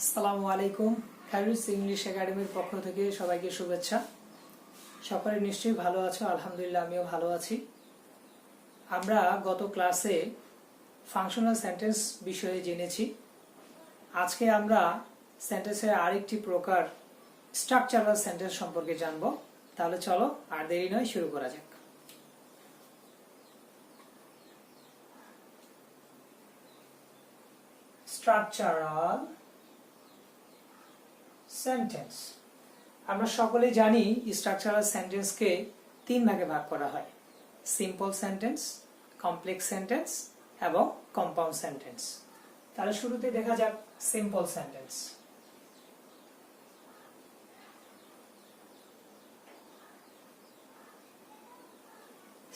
আসসালামু আলাইকুম। Harris English একাডেমির পক্ষ থেকে সবাইকে শুভেচ্ছা। সকলে নিশ্চয়ই ভালো আছো, আলহামদুলিল্লাহ আমিও ভালো আছি। আমরা গত ক্লাসে ফাংশনাল সেন্টেন্স বিষয়ে জেনেছি। আজকে আমরা সেন্টেন্সের আরেকটি প্রকার স্ট্রাকচারাল সেন্টেন্স সম্পর্কে জানব। তাহলে চলো, আর দেরি নয়, শুরু করা যাক। স্ট্রাকচারাল সেন্টেন্স আমরা সকলেই জানি স্ট্রাকচারাল সেন্টেন্সকে তিন ভাগে ভাগ করা হয়। সিম্পল সেন্টেন্স কমপ্লেক্স সেন্টেন্স এবং কম্পাউন্ড সেন্টেন্স তাহলে শুরুতে দেখা যাক সিম্পল সেন্টেন্স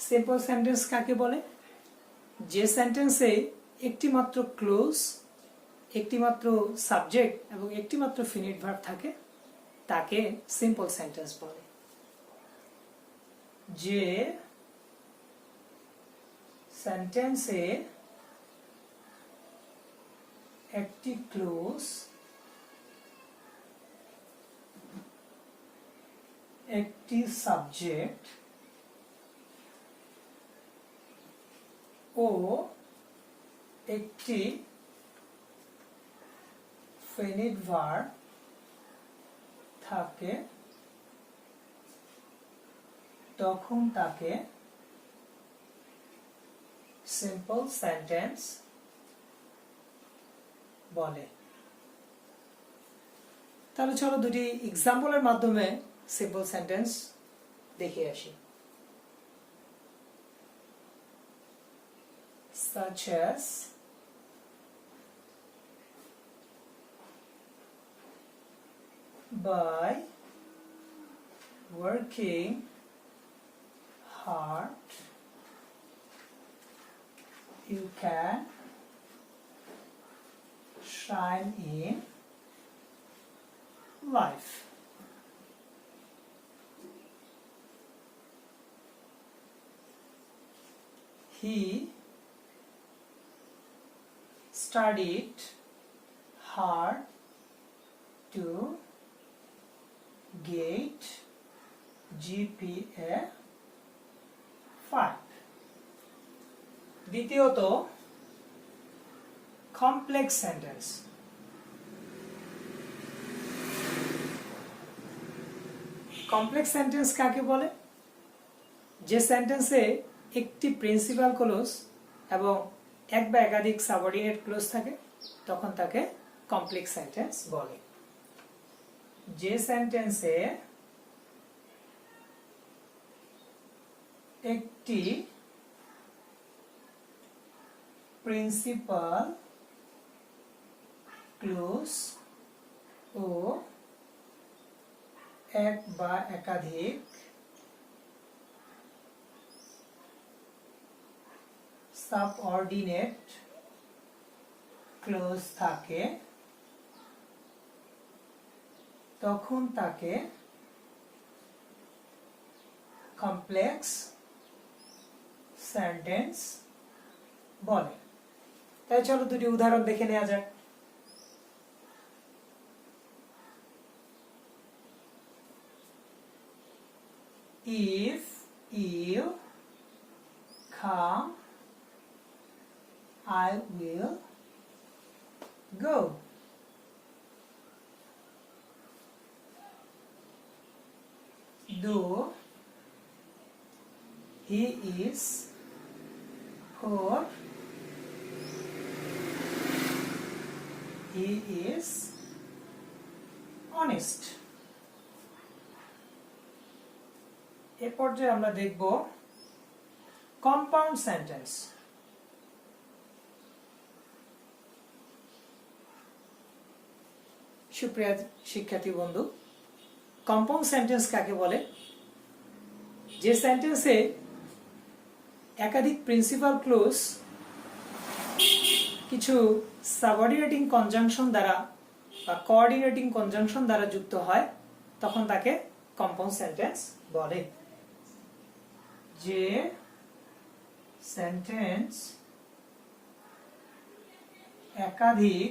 সিম্পল সেন্টেন্স কাকে বলে? যে সেন্টেন্সে একটি মাত্র ক্লোজ একটিমাত্র সাবজেক্ট এবং একটিমাত্র ফিনিট ভার্ব থাকে, তাকে সিম্পল সেন্টেন্স বলে। যে সেন্টেন্সে একটি ক্লোজ একটি সাবজেক্ট ও একটি ফিনিট ভার্ব থাকে তখন তাকে সিম্পল সেন্টেন্স বলে তাহলে চলো দুটি এক্সাম্পলের মাধ্যমে সিম্পল সেন্টেন্স দেখে আসি। Such as by working hard. You can shine in life. He studied hard to get GPA 5 দ্বিতীয়ত কমপ্লেক্স সেন্টেন্স কমপ্লেক্স সেন্টেন্স কাকে বলে? যে সেন্টেন্সে একটি প্রিন্সিপাল ক্লোজ এবং এক বা একাধিক সাবঅর্ডিনেট ক্লোজ থাকে, তখন তাকে কমপ্লেক্স সেন্টেন্স বলে। যে সেন্টেন্সে একটি প্রিন্সিপাল ক্লোজ ও এক বা একাধিক সাবঅর্ডিনেট ক্লোজ থাকে তখন তাকে কমপ্লেক্স সেন্টেন্স বলে। তাই চলো দুটি উদাহরণ দেখে নেওয়া যাক। If, you come, I will go though he is poor, he is honest. এ পর্যায়ে আমরা দেখব কম্পাউন্ড সেন্টেন্স সুপ্রিয়া শিক্ষার্থী বন্ধু কম্পাউন্ড সেন্টেন্স কাকে বলে? যে সেন্টেন্সে একাধিক প্রিন্সিপাল ক্লোজ কিছু সাবঅর্ডিনেটিং কনজাংশন দ্বারা বা কোঅর্ডিনেটিং কনজাংশন দ্বারা যুক্ত হয়, তখন তাকে কম্পাউন্ড সেন্টেন্স বলে। যে সেন্টেন্স একাধিক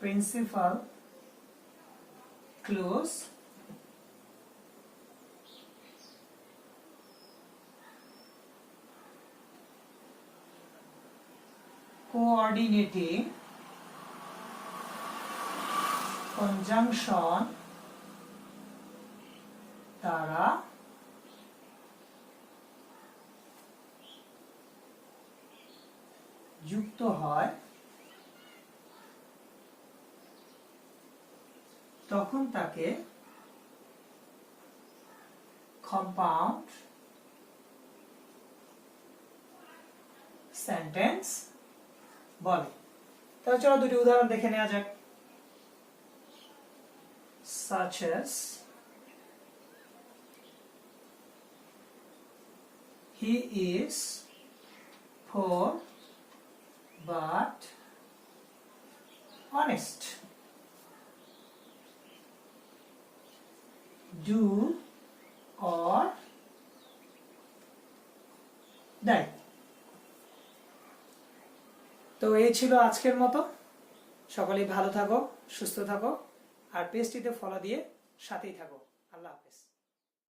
প্রিন্সিপাল ক্লোজ coordinating conjunction দ্বারা যুক্ত হয় তখন তাকে কম্পাউন্ড সেন্টেন্স বলে। তাহলে চলো দুটি উদাহরণ দেখে নেওয়া যাক। such as he is poor but do or die. তো এই ছিল আজকের মতো। সকলেই ভালো থাকো, সুস্থ থাকো, আর পেজটিতে ফলো দিয়ে সাথেই থাকো। আল্লাহ হাফেজ।